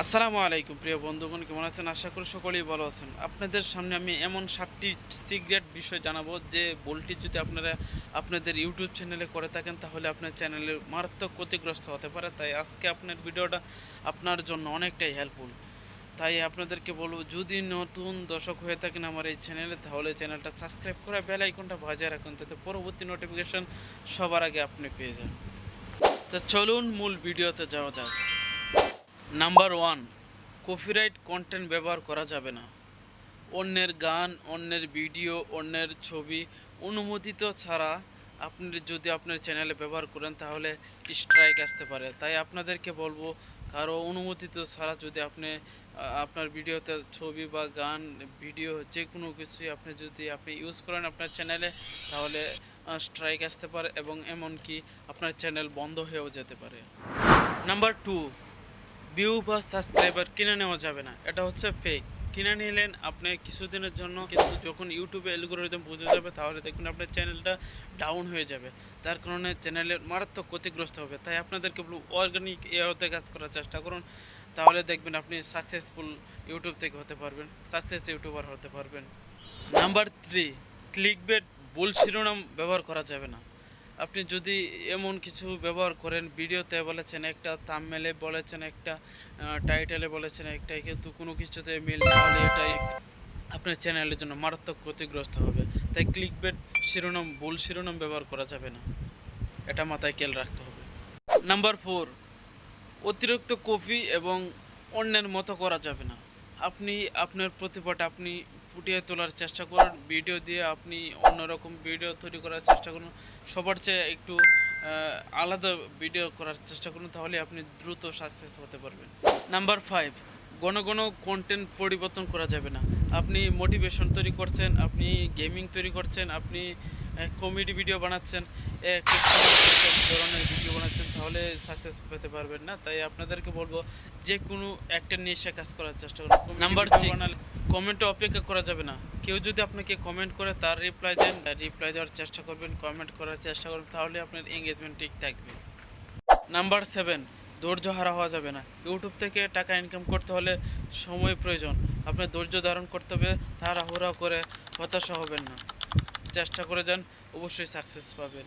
আসসালামু আলাইকুম, প্রিয় বন্ধুগণ, কেমন আছেন? আশা করি সকলেই ভালো আছেন। আপনাদের সামনে আমি এমন সাতটি সিক্রেট বিষয় জানাব যে বলটি যদি আপনারা আপনাদের ইউটিউব চ্যানেলে করে থাকেন, তাহলে আপনার চ্যানেলের মারাত্মক ক্ষতিগ্রস্ত হতে পারে। তাই আজকে আপনার ভিডিওটা আপনার জন্য অনেকটাই হেল্পফুল তাই আপনাদেরকে বলব, যদি নতুন দর্শক হয়ে থাকেন আমার এই চ্যানেলে, তাহলে চ্যানেলটা সাবস্ক্রাইব করে বেল আইকনটা বাজায় রাখুন, যাতে পরবর্তী নোটিফিকেশন সবার আগে আপনি পেয়ে যান। তো চলুন মূল ভিডিওতে যাওয়া যাক। নাম্বার ওয়ান কপিরাইট কন্টেন্ট ব্যবহার করা যাবে না। অন্যের গান, অন্যের ভিডিও অন্যের ছবি অনুমোদিত ছাড়া আপনি যদি আপনার চ্যানেলে ব্যবহার করেন তাহলে স্ট্রাইক আসতে পারে। তাই আপনাদেরকে বলব, কারও অনুমোদিত ছাড়া যদি আপনি আপনার ভিডিওতে ছবি বা গান ভিডিও যে কোনো কিছুই আপনি যদি আপনি ইউজ করেন আপনার চ্যানেলে তাহলে স্ট্রাইক আসতে পারে এবং এমনকি আপনার চ্যানেল বন্ধ হয়েও যেতে পারে। নাম্বার টু ভিউ বা সাবস্ক্রাইবার কিনে নেওয়া যাবে না। এটা হচ্ছে ফেক কিনে নিলেন আপনি কিছুদিনের জন্য, কিন্তু যখন ইউটিউবে অ্যালগোরিদম বুঝে যাবে, তাহলে দেখবেন আপনার চ্যানেলটা ডাউন হয়ে যাবে। তার কারণে চ্যানেলের মারাত্মক ক্ষতিগ্রস্ত হবে। তাই আপনাদেরকে অর্গানিক এতে কাজ করার চেষ্টা করুন। তাহলে দেখবেন আপনি সাকসেসফুল ইউটিউব থেকে হতে পারবেন সাকসেস ইউটিউবার হতে পারবেন। নাম্বার থ্রি ক্লিক বেট ভুল শিরোনাম ব্যবহার করা যাবে না। আপনি যদি এমন কিছু ব্যবহার করেন, ভিডিওতে বলেছেন একটা থাম্বনেলে বলেছেন একটা টাইটেলে বলেছেন একটা, কিন্তু কোনো কিছুতে মিল না এটাই আপনার চ্যানেলের জন্য মারাত্মক ক্ষতিগ্রস্ত হবে। তাই ক্লিক বেট শিরোনাম, ভুল শিরোনাম ব্যবহার করা যাবে না। এটা মাথায় খেয়াল রাখতে হবে। নাম্বার ফোর অতিরিক্ত কপি এবং অন্যের মতো করা যাবে না। আপনি, আপনার প্রতিভাটা আপনি ফুটিয়ে তোলার চেষ্টা করুন ভিডিও দিয়ে আপনি অন্যরকম ভিডিও তৈরি করার চেষ্টা করুন। সবার চেয়ে একটু আলাদা ভিডিও করার চেষ্টা করুন তাহলে আপনি দ্রুত সাকসেস হতে পারবেন। নাম্বার ফাইভ ঘন ঘন কন্টেন্ট পরিবর্তন করা যাবে না। আপনি মোটিভেশন তৈরি করছেন, আপনি গেমিং তৈরি করছেন, আপনি কমেডি ভিডিও বানাচ্ছেন এক ধরনের তাহলে সাকসেস পেতে পারবেন না। তাই আপনাদেরকে বলব যে কোনো একটা নিয়ে কাজ করার চেষ্টা করুন। নাম্বার সিক্স কমেন্টে অপেক্ষা করা যাবে না। কেউ যদি আপনাকে কমেন্ট করে তার রিপ্লাই দেন রিপ্লাই দেওয়ার চেষ্টা করবেন কমেন্ট করার চেষ্টা করবেন তাহলে আপনার এঙ্গেজমেন্ট ঠিক থাকবে। নাম্বার সেভেন ধৈর্য হারা হওয়া যাবে না। ইউটিউব থেকে টাকা ইনকাম করতে হলে সময় প্রয়োজন। আপনার ধৈর্য ধারণ করতে হবে তাড়াহুড়া করে হতাশা হবেন না। চেষ্টা করে যান অবশ্যই সাকসেস পাবেন।